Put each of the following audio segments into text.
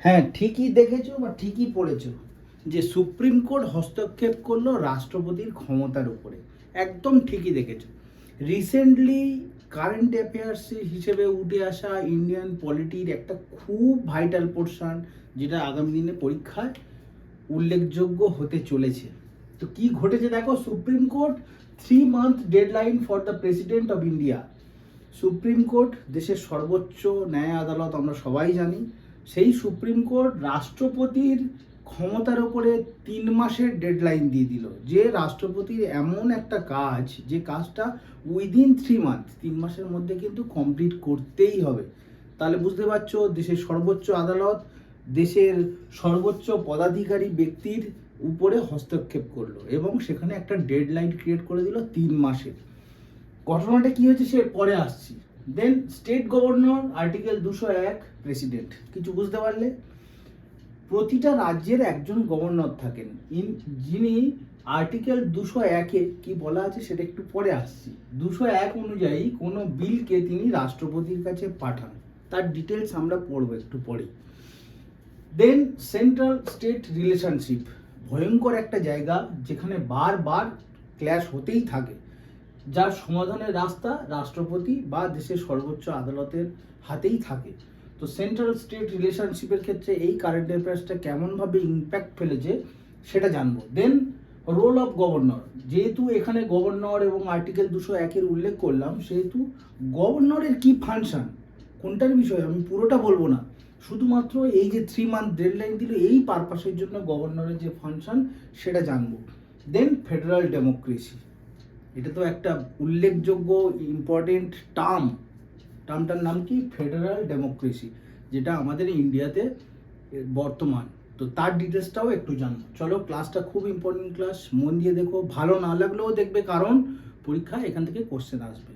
হ্যাঁ ঠিকই দেখেছ বা ঠিকই পড়েছো যে সুপ্রিম কোর্ট হস্তক্ষেপ করল রাষ্ট্রপতির ক্ষমতার উপরে। একদম ঠিকই দেখেছ। রিসেন্টলি কারেন্ট অ্যাফেয়ার্স হিসেবে উঠে আসা ইন্ডিয়ান পলিটির একটা খুব ভাইটাল পোর্শন যেটা আগামী দিনে পরীক্ষায় উল্লেখযোগ্য হতে চলেছে। তো কি ঘটেছে দেখো, Supreme Court three month deadline for the President of India Supreme Court দেশের সর্বোচ্চ ন্যায় আদালত আমরা সবাই জানি। সেই সুপ্রিম কোর্ট রাষ্ট্রপতির ক্ষমতার ওপরে তিন মাসের ডেডলাইন দিয়ে দিল। যে রাষ্ট্রপতির এমন একটা কাজ, যে কাজটা উইদিন থ্রি মান্থ তিন মাসের মধ্যে কিন্তু কমপ্লিট করতেই হবে। তাহলে বুঝতে পারছ, দেশের সর্বোচ্চ আদালত দেশের সর্বোচ্চ পদাধিকারী ব্যক্তির উপরে হস্তক্ষেপ করল এবং সেখানে একটা ডেডলাইন ক্রিয়েট করে দিল তিন মাসের। ঘটনাটা কি হয়েছে সে পরে আসছি। দেন স্টেট গভর্নর আর্টিকেল দুশো এক প্রেসিডেন্ট কিছু বুঝতে পারলে? প্রতিটা রাজ্যের একজন গভর্নর থাকেন। ইন, যিনি আর্টিকেল দুশো একে কি বলা আছে সেটা একটু পরে আসছি। দুশো এক অনুযায়ী কোনো বিলকে তিনি রাষ্ট্রপতির কাছে পাঠান। তার ডিটেলস আমরা পড়ব একটু পরে। দেন সেন্ট্রাল স্টেট রিলেশনশিপ ভয়ঙ্কর একটা জায়গা যেখানে বারবার ক্ল্যাশ হতেই থাকে। যার সমাধানের রাস্তা রাষ্ট্রপতি বা দেশের সর্বোচ্চ আদালতের হাতেই থাকে। তো সেন্ট্রাল স্টেট রিলেশনশিপের ক্ষেত্রে এই কারেন্ট অ্যাফেয়ার্সটা কেমনভাবে ইম্প্যাক্ট ফেলেছে সেটা জানব। দেন রোল অফ গভর্নর যেহেতু এখানে গভর্নর এবং আর্টিকেল দুশো একের উল্লেখ করলাম, সেহেতু গভর্নরের কি ফাংশন কোনটার বিষয়? আমি পুরোটা বলব না। শুধুমাত্র এই যে থ্রি মান্থ ডেডলাইন দিল, এই পারপাসের জন্য গভর্নরের যে ফাংশন সেটা জানব। দেন ফেডারাল ডেমোক্রেসি এটা তো একটা উল্লেখযোগ্য ইম্পর্টেন্ট টার্ম টার্মটার নাম কি? ফেডারাল ডেমোক্রেসি যেটা আমাদের ইন্ডিয়াতে বর্তমান। তো তার ডিটেলসটাও একটু জানব। চলো ক্লাসটা খুব ইম্পর্টেন্ট ক্লাস মন দিয়ে দেখো। ভালো না লাগলেও দেখবে, কারণ পরীক্ষায় এখান থেকে কোশ্চেন আসবে।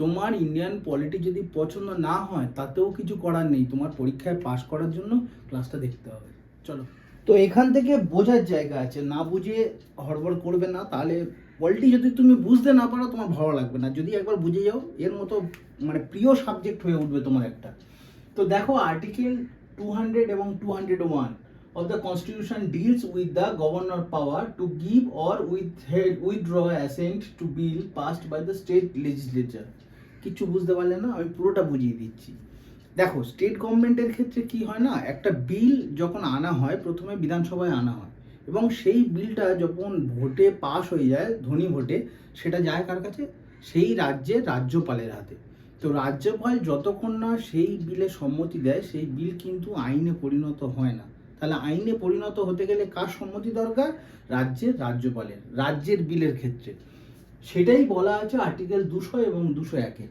তোমার ইন্ডিয়ান পলিটি যদি পছন্দ না হয়, তাতেও কিছু করার নেই। তোমার পরীক্ষায় পাশ করার জন্য ক্লাসটা দেখতে হবে। চলো। তো এখান থেকে বোঝার জায়গা আছে। না বুঝে হড়বড় করবে না, তাহলে পলিটি যদি তুমি বুঝতে না পারো, তোমার ভালো লাগবে না। যদি একবার বুঝে যাও, এর মতো মানে প্রিয় সাবজেক্ট হয়ে উঠবে তোমার একটা। তো দেখো আর্টিকেল টু হান্ড্রেড এবং two hundred one of the constitution deals with the governor power to give with withdraw assent to bill passed by the state legislature কিছু বুঝতে পারলে না, আমি পুরোটা বুঝিয়ে দিচ্ছি। দেখো স্টেট গভর্নমেন্টের ক্ষেত্রে কি হয় না, একটা বিল যখন আনা হয়, প্রথমে বিধানসভায় আনা হয়। এবং সেই বিলটা যখন ভোটে পাস হয়ে যায়, ধনী ভোটে, সেটা যায় কার কাছে? সেই রাজ্যের রাজ্যপালের হাতে। তো রাজ্যপাল যতক্ষণ না সেই বিলে সম্মতি দেয়, সেই বিল কিন্তু আইনে পরিণত হয় না। তাহলে আইনে পরিণত হতে গেলে কার সম্মতি দরকার? রাজ্যের রাজ্যপালের, রাজ্যের বিলের ক্ষেত্রে। সেটাই বলা আছে আর্টিকেল দুশো এবং দুশো একে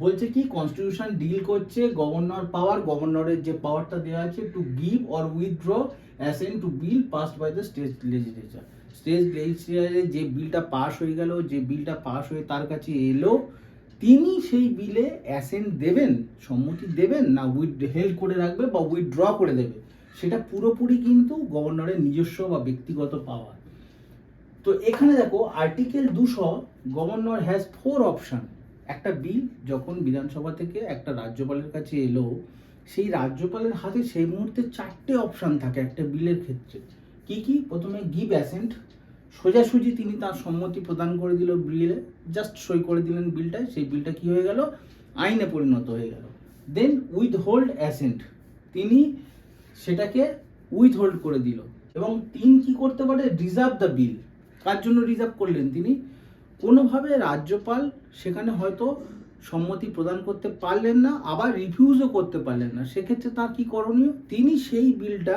বলছে কি, কনস্টিটিউশন ডিল করছে, গভর্নর পাওয়ার, গভর্নরের যে পাওয়ারটা দেওয়া আছে to give or withdraw assent to bill passed by the state legislature state লেজিসলেচারে যে বিলটা পাস হয়ে গেল, যে বিলটা পাস হয়ে তার কাছে এলো, তিনি সেই বিলে অ্যাসেন্ট দেবেন, সম্মতি দেবেন, না উইথ হেল্ড করে রাখবে বা উইথড্র করে দেবে। সেটা পুরোপুরি কিন্তু গভর্নরের নিজস্ব বা ব্যক্তিগত পাওয়ার তো এখানে দেখো আর্টিকেল দুশো, গভর্নর হ্যাজ ফোর অপশন একটা বিল যখন বিধানসভা থেকে একটা রাজ্যপালের কাছে এলো সেই রাজ্যপালের হাতে সেই মুহূর্তে চারটে অপশন থাকে একটা বিলের ক্ষেত্রে। কি কি? প্রথমে গিভ অ্যাসেন্ট সোজাসুজি তিনি তার সম্মতি প্রদান করে দিল বিলে জাস্ট সই করে দিলেন বিলটায়, সেই বিলটা কি হয়ে গেল? আইনে পরিণত হয়ে গেল। দেন উইথ হোল্ড অ্যাসেন্ট তিনি সেটাকে উইথ হোল্ড করে দিল। এবং তিন কি করতে পারে? রিজার্ভ দ্য বিল কার জন্য রিজার্ভ করলেন তিনি? কোনোভাবে রাজ্যপাল সেখানে হয়তো সম্মতি প্রদান করতে পারলেন না, আবার রিফিউজও করতে পারলেন না। সেক্ষেত্রে তার কি করণীয়? তিনি সেই বিলটা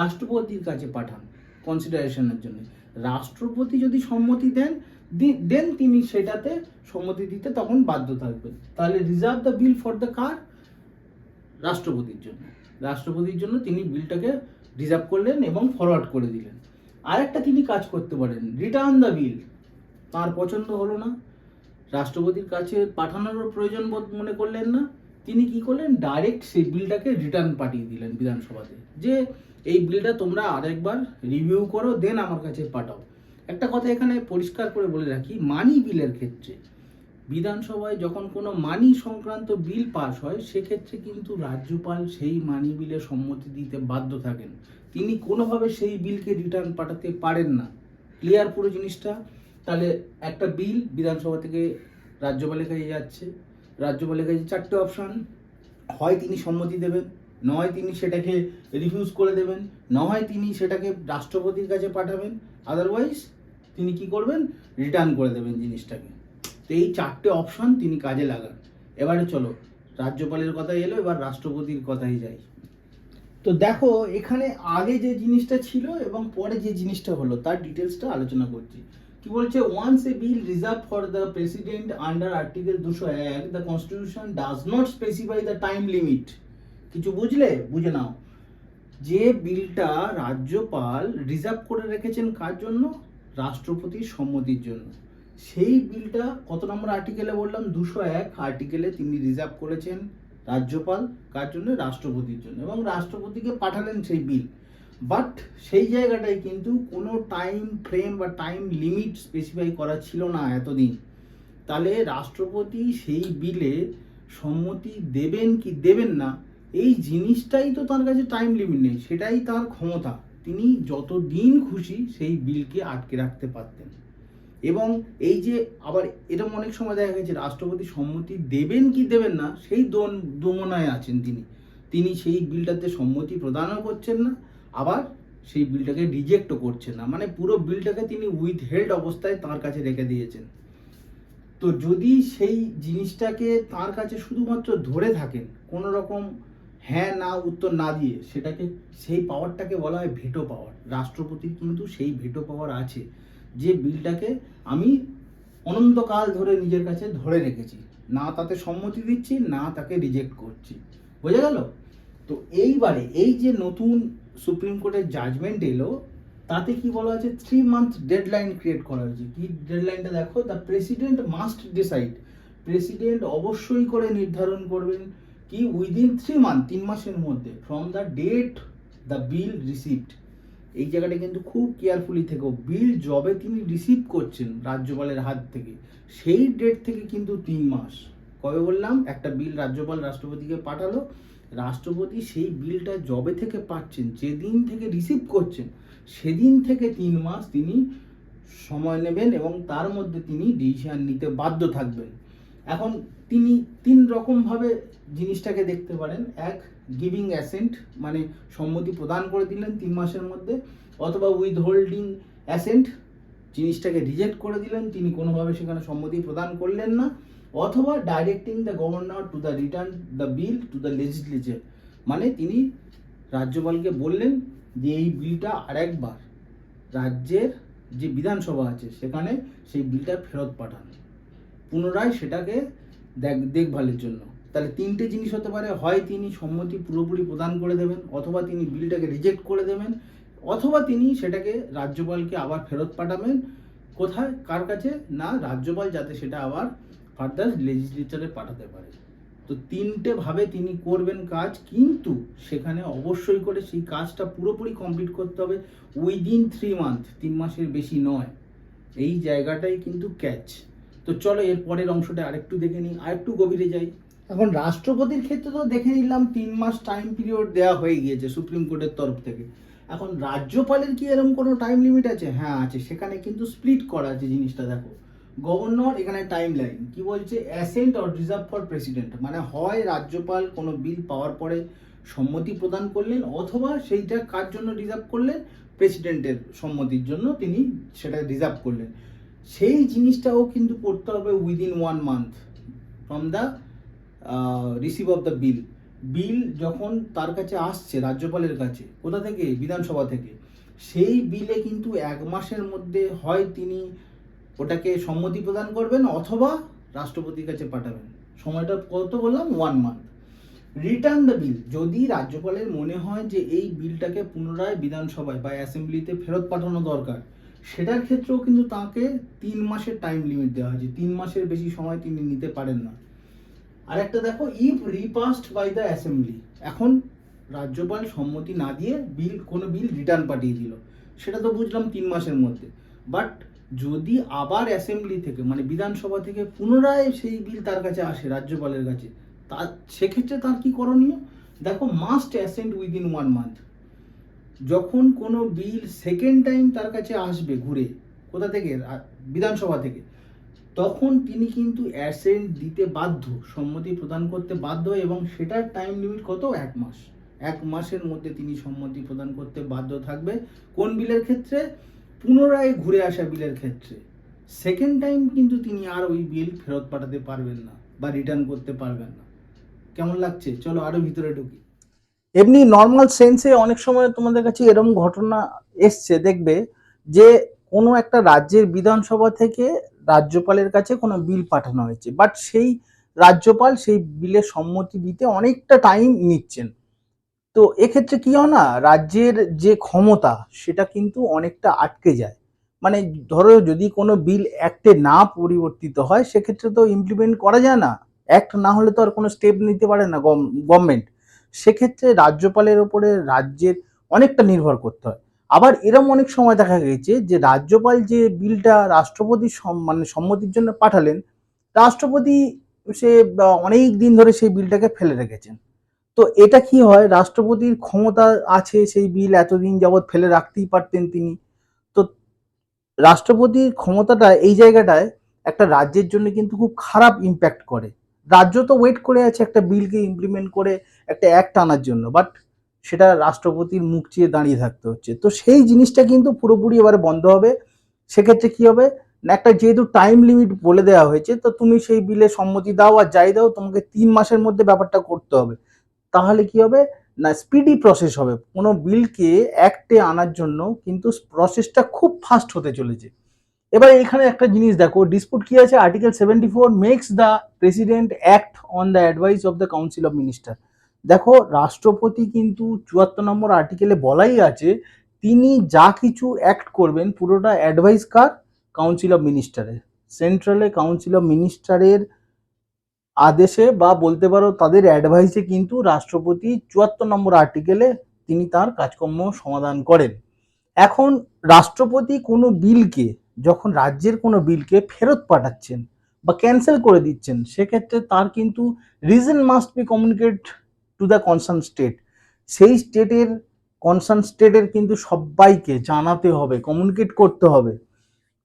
রাষ্ট্রপতির কাছে পাঠান কনসিডারেশনের জন্য। রাষ্ট্রপতি যদি সম্মতি দেন দেন তিনি সেটাতে সম্মতি দিতে তখন বাধ্য থাকবেন। তাহলে reserve the bill for the কার রাষ্ট্রপতির জন্য। রাষ্ট্রপতির জন্য তিনি বিলটাকে রিজার্ভ করলেন এবং ফরওয়ার্ড করে দিলেন। আরেকটা তিনি কাজ করতে পারেন রিটার্ন দ্য বিল তার পছন্দ হলো না। রাষ্ট্রপতির কাছে পাঠানোর প্রয়োজন বোধ মনে করলেন না? তিনি কি করলেন? ডাইরেক্ট সেই বিলটাকে রিটার্ন পাঠিয়ে দিলেন বিধানসভাতে। যে এই বিলটা তোমরা আরেকবার রিভিউ করো দেন আমার কাছে পাঠাও। একটা কথা এখানে পরিষ্কার করে বলে রাখি মানি বিলের ক্ষেত্রে। বিধানসভায় যখন কোনো মানি সংক্রান্ত বিল পাস হয়, সেক্ষেত্রে কিন্তু রাজ্যপাল সেই মানি বিলে সম্মতি দিতে বাধ্য থাকেন। তিনি কোনোভাবে সেই বিলকে রিটার্ন পাঠাতে পারেন না। ক্লিয়ার পুরো জিনিসটা? তাহলে একটা বিল বিধানসভা থেকে রাজ্যপালের কাছে যাচ্ছে। রাজ্যপালের কাছে চারটে অপশান। হয় তিনি সম্মতি দেবেন, নয় তিনি সেটাকে রিফিউজ করে দেবেন, নয় তিনি সেটাকে রাষ্ট্রপতির কাছে পাঠাবেন আদারওয়াইজ তিনি কি করবেন? রিটার্ন করে দেবেন জিনিসটাকে। তো এই চারটে অপশান তিনি কাজে লাগান। এবারে চলো, রাজ্যপালের কথাই এলো, এবার রাষ্ট্রপতির কথাই যাই। তো দেখো, এখানে আগে যে জিনিসটা ছিল এবং পরে যে জিনিসটা হলো, তার ডিটেলসটা আলোচনা করছি। কি বলছে? Once a bill reserved for the President under article দুশো এক the constitution does not specify the time limit কিছু বুঝলে? বুঝে নাও। যে বিলটা রাজ্যপাল রিজার্ভ করে রেখেছেন কার জন্য? রাষ্ট্রপতির সম্মতির জন্য। সেই বিলটা কত নম্বর আর্টিকেলে বললাম? দুশো এক আর্টিকেলে তিনি রিজার্ভ করেছেন রাজ্যপাল। কার জন্য? রাষ্ট্রপতির জন্য। এবং রাষ্ট্রপতিকে পাঠালেন সেই বিল বাট সেই জায়গাটায় কিন্তু কোনো টাইম ফ্রেম বা টাইম লিমিট স্পেসিফাই করা ছিল না এতদিন। তাহলে রাষ্ট্রপতি সেই বিলে সম্মতি দেবেন কি দেবেন না, এই জিনিসটাই তো তার কাছে টাইম লিমিট নেই, সেটাই তার ক্ষমতা। তিনি যত দিন খুশি সেই বিলকে আটকে রাখতে পারতেন। এবং এই যে আবার এরকম অনেক সময় দেখা গেছে, রাষ্ট্রপতি সম্মতি দেবেন কি দেবেন না, সেই দোমনায় আছেন তিনি। তিনি সেই বিলটাতে সম্মতি প্রদানও করছেন না আবার সেই বিলটাকে রিজেক্টও করছে না। মানে পুরো বিলটাকে তিনি উইথ হেল্ড অবস্থায় তার কাছে রেখে দিয়েছেন। তো যদি সেই জিনিসটাকে তার কাছে শুধুমাত্র ধরে থাকেন, কোনো রকম হ্যাঁ না, উত্তর না দিয়ে, সেটাকে সেই পাওয়ারটাকে বলা হয় ভেটো পাওয়ার রাষ্ট্রপতির কিন্তু সেই ভেটো পাওয়ার আছে, যে বিলটাকে আমি অনন্তকাল ধরে নিজের কাছে ধরে রেখেছি। না তাতে সম্মতি দিচ্ছি, না তাকে রিজেক্ট করছি। বোঝা গেল? তো এইবারে এই যে নতুন সুপ্রিম কোর্টের জাজমেন্ট এলো, তাতে কি বলা আছে থ্রি মান্থ ডেডলাইন ক্রিয়েট করা হয়েছে। কি ডেডলাইনটা দেখো? The President must decide President অবশ্যই করে নির্ধারণ করবেন কি উইদিন থ্রি মান্থ তিন মাসের মধ্যে from the date the bill received এই জায়গাটা কিন্তু খুব কেয়ারফুলি থেকো। বিল জবে তিনি রিসিভ করছেন রাজ্যপালের হাত থেকে, সেই ডেট থেকে কিন্তু তিন মাস। কবে বললাম? একটা বিল রাজ্যপাল রাষ্ট্রপতিকে পাঠালো রাষ্ট্রপতি সেই বিলটা জবে থেকে পাচ্ছেন, যেদিন থেকে রিসিভ করছেন, সেদিন থেকে তিন মাস তিনি সময় নেবেন এবং তার মধ্যে তিনি ডিসিশন নিতে বাধ্য থাকবেন। এখন তিনি তিন রকমভাবে জিনিসটাকে দেখতে পারেন। এক গিভিং অ্যাসেন্ট মানে সম্মতি প্রদান করে দিলেন তিন মাসের মধ্যে, অথবা উইথ হোল্ডিং অ্যাসেন্ট জিনিসটাকে রিজেক্ট করে দিলেন। তিনি কোনোভাবে সেখানে সম্মতি প্রদান করলেন না। অথবা directing the governor to the return the bill to the legislature মানে তিনি রাজ্যপালকে বললেন যে, এই বিলটা আরেকবার রাজ্যের যে বিধানসভা আছে, সেখানে সেই বিলটা ফেরত পাঠান। পুনরায় সেটাকে দেখ, দেখভালের জন্য। তাহলে তিনটে জিনিস হতে পারে। হয় তিনি সম্মতি পুরোপুরি প্রদান করে দেবেন, অথবা তিনি বিলটাকে রিজেক্ট করে দেবেন, অথবা তিনি সেটাকে রাজ্যপালকে আবার ফেরত পাঠাবেন। কোথায়? কার কাছে? না, রাজ্যপাল যাতে সেটা আবার ফার্দার লেজিসলেচারে পাঠাতে পারে। তো তিনটে ভাবে তিনি করবেন কাজ, কিন্তু সেখানে অবশ্যই করে সেই কাজটা পুরোপুরি কমপ্লিট করতে হবে উইদিন থ্রি মান্থ তিন মাসের বেশি নয়। এই জায়গাটাই কিন্তু ক্যাচ তো চলো এর পরের অংশটা আরেকটু দেখে নিই, আরেকটু গভীরে যাই। এখন রাষ্ট্রপতির ক্ষেত্রে তো দেখে নিলাম তিন মাস টাইম পিরিয়ড দেওয়া হয়ে গিয়েছে সুপ্রিম কোর্টের তরফ থেকে। এখন রাজ্যপালের কি এরকম কোনো টাইম লিমিট আছে? হ্যাঁ আছে। সেখানে কিন্তু স্প্লিট করা আছে জিনিসটা, দেখো। গভর্নর এখানে টাইম লাইন কি বলছে? Assent or reserve for President মানে হয় রাজ্যপাল কোনো বিল পাওয়ার পরে সম্মতি প্রদান করলেন, অথবা সেইটা কার জন্য রিজার্ভ করলেন? প্রেসিডেন্টের সম্মতির জন্য তিনি সেটা রিজার্ভ করলেন। সেই জিনিসটাও কিন্তু করতে হবে within one month from the receive of the bill bill যখন তার কাছে আসছে, রাজ্যপালের কাছে, কোথা থেকে? বিধানসভা থেকে। সেই বিলে কিন্তু এক মাসের মধ্যে হয় তিনি ওটাকে সম্মতি প্রদান করবেন অথবা রাষ্ট্রপতির কাছে পাঠাবেন। সময়টা কত বললাম? One month return the bill যদি রাজ্যপালের মনে হয় যে এই বিলটাকে পুনরায় বিধানসভায় বা অ্যাসেম্বলিতে ফেরত পাঠানো দরকার, সেটার ক্ষেত্রেও কিন্তু তাকে তিন মাসের টাইম লিমিট দেওয়া হয়েছে। তিন মাসের বেশি সময় তিনি নিতে পারেন না। আর একটা দেখো if repassed by the assembly এখন রাজ্যপাল সম্মতি না দিয়ে বিল, কোনো বিল রিটার্ন পাঠিয়ে দিল। সেটা তো বুঝলাম তিন মাসের মধ্যে। বাট যদি আবার অ্যাসেম্বলি থেকে মানে বিধানসভা থেকে পুনরায় সেই বিল তার কাছে আসে, রাজ্যপালের কাছে, তা সেক্ষেত্রে তার কি করণীয়? দেখো must assent within one month যখন কোনো বিল সেকেন্ড টাইম তার কাছে আসবে ঘুরে, কোথা থেকে? বিধানসভা থেকে, তখন তিনি কিন্তু অ্যাসেন্ট দিতে বাধ্য, সম্মতি প্রদান করতে বাধ্য এবং সেটার টাইম লিমিট কত? এক মাস। এক মাসের মধ্যে তিনি সম্মতি প্রদান করতে বাধ্য থাকবে। কোন বিলের ক্ষেত্রে? পুনরায় ঘুরে আসা বিলের ক্ষেত্রে। সেকেন্ড টাইম কিন্তু তিনি আর ওই বিল ফেরত পাঠাতে পারবেন না বা রিটার্ন করতে পারবেন না। কেমন লাগছে? চলো আরও ভিতরে ঢুকি। এমনি নর্মাল সেন্সে অনেক সময় তোমাদের কাছে এরকম ঘটনা এসছে, দেখবে যে কোনো একটা রাজ্যের বিধানসভা থেকে রাজ্যপালের কাছে কোনো বিল পাঠানো হয়েছে। বাট সেই রাজ্যপাল সেই বিলের সম্মতি দিতে অনেকটা টাইম নিচ্ছেন। তো এক্ষেত্রে কি হয় না, রাজ্যের যে ক্ষমতা, সেটা কিন্তু অনেকটা আটকে যায়। মানে ধরো যদি কোনো বিল অ্যাক্টে না পরিবর্তিত হয়, সেক্ষেত্রে তো ইমপ্লিমেন্ট করা যায় না। অ্যাক্ট না হলে তো আর কোনো স্টেপ নিতে পারে না গভর্নমেন্ট সেক্ষেত্রে রাজ্যপালের ওপরে রাজ্যের অনেকটা নির্ভর করতে হয়। আবার এরম অনেক সময় দেখা গেছে যে, রাজ্যপাল যে বিলটা রাষ্ট্রপতি মানে সম্মতির জন্য পাঠালেন, রাষ্ট্রপতি সে অনেক দিন ধরে সেই বিলটাকে ফেলে রেখেছেন। তো এটা কি হয়? রাষ্ট্রপতির ক্ষমতা আছে সেই বিল এতদিন যাবৎ ফেলে রাখতেই পারতেন তিনি। তো রাষ্ট্রপতির ক্ষমতাটা এই জায়গাটায় একটা রাজ্যের জন্য কিন্তু খুব খারাপ ইম্প্যাক্ট করে। রাজ্য তো ওয়েট করে আছে একটা বিলকে ইমপ্লিমেন্ট করে, একটা অ্যাক্ট আনার জন্য বাট সেটা রাষ্ট্রপতির মুখ চেয়ে দাঁড়িয়ে থাকতে হচ্ছে। তো সেই জিনিসটা কিন্তু পুরোপুরি এবারে বন্ধ হবে। সেক্ষেত্রে কি হবে? না একটা যেহেতু টাইম লিমিট বলে দেওয়া হয়েছে, তো তুমি সেই বিলে সম্মতি দাও আর যাই দাও, তোমাকে তিন মাসের মধ্যে ব্যাপারটা করতে হবে। তাহলে কি হবে? না স্পিডি প্রসেস হবে। কোনো বিলকে অ্যাক্টে আনার জন্য কিন্তু প্রসেসটা খুব ফাস্ট হতে চলেছে। এবার এখানে একটা জিনিস দেখো ডিসপুট কি আছে? Article seventy four makes the President act on the advice of the council of minister দেখো, রাষ্ট্রপতি কিন্তু চুয়াত্তর নম্বর আর্টিকেলে বলাই আছে, তিনি যা কিছু অ্যাক্ট করবেন পুরোটা অ্যাডভাইস কার? কাউন্সিল অফ মিনিস্টারের সেন্ট্রালে কাউন্সিল অফ মিনিস্টারের আদেশে বা বলতে পারো তাদের অ্যাডভাইসে কিন্তু রাষ্ট্রপতি চুয়াত্তর নম্বর আর্টিকেলে তিনি তার কাজকর্ম সমাধান করেন। এখন রাষ্ট্রপতি কোনো বিলকে যখন রাজ্যের কোনো বিলকে ফেরত পাঠাচ্ছেন বা ক্যান্সেল করে দিচ্ছেন, সেক্ষেত্রে তার কিন্তু reason must be communicate to the concern state সেই স্টেটের কনসার্ন স্টেটের কিন্তু সবাইকে জানাতে হবে কমিউনিকেট করতে হবে।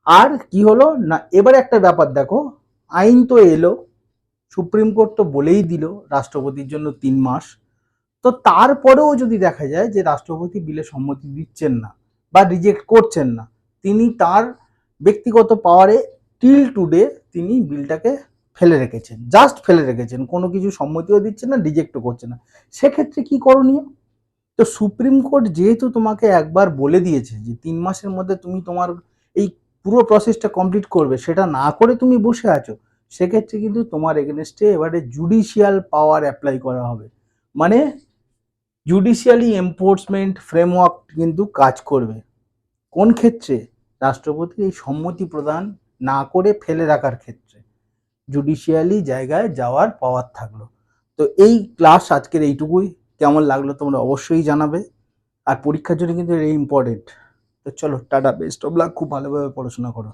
আর কি হলো? না, এবার একটা ব্যাপার দেখো, আইন তো এলো সুপ্রিম কোর্ট তো বলেই দিল রাষ্ট্রপতির জন্য তিন মাস। তো তারপরেও যদি দেখা যায় যে রাষ্ট্রপতি বিলে সম্মতি দিচ্ছেন না বা রিজেক্ট করছেন না, তিনি তার ব্যক্তিগত পাওয়ারে টিল টুডে তিনি বিলটাকে ফেলে রেখেছেন, জাস্ট ফেলে রেখেছেন, কোনো কিছু সম্মতিও দিচ্ছেন না, রিজেক্টও করছে না। সেক্ষেত্রে কি করণীয়? তো সুপ্রিম কোর্ট যেহেতু তোমাকে একবার বলে দিয়েছে যে তিন মাসের মধ্যে তুমি তোমার এই পুরো প্রসেসটা কমপ্লিট করবে, সেটা না করে তুমি বসে আছো সেক্ষেত্রে কিন্তু তোমার এগেনস্টে এবারে জুডিশিয়াল পাওয়ার অ্যাপ্লাই করা হবে। মানে জুডিশিয়ালি এনফোর্সমেন্ট ফ্রেমওয়ার্ক কিন্তু কাজ করবে। কোন ক্ষেত্রে? রাষ্ট্রপতির এই সম্মতি প্রদান না করে ফেলে রাখার ক্ষেত্রে। জুডিশিয়ালি জায়গায় যাওয়ার পাওয়ার থাকল। তো এই ক্লাস আজকের এইটুকুই। কেমন লাগল তোমরা অবশ্যই জানাবে। আর পরীক্ষার জন্য কিন্তু এই ইম্পর্টেন্ট তো চলো, টাটা বেস্ট অফ লাক খুব ভালোভাবে পড়াশোনা করো।